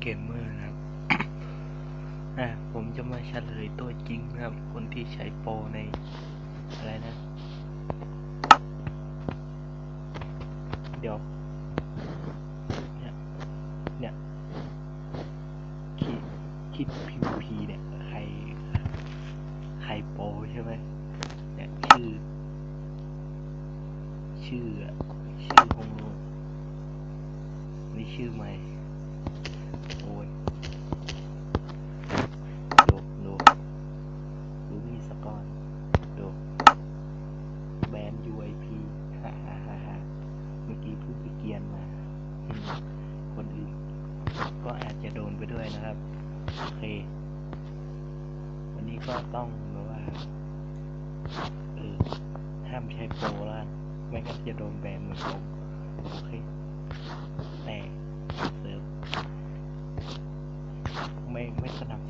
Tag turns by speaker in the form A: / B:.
A: เกมเมอร์นะครับ อะผมจะมาเฉลยตัวจริงนะครับ คนที่ใช้โปรในอะไรนะ เดี๋ยว เนี่ย เนี่ยคิดคิดพีพีเนี่ย ใคร ใครโปรใช่ไหมเนี่ยชื่อ ชื่อ ชื่อคงนี่ชื่อไหม ไปด้วยนะครับโอเควันนี้ก็ต้องแบบว่าเออห้ามใช้โปรละไม่งั้นจะโดนแบนเหมือนผมโอเคแต่เซิร์ฟไม่ไม่สนับส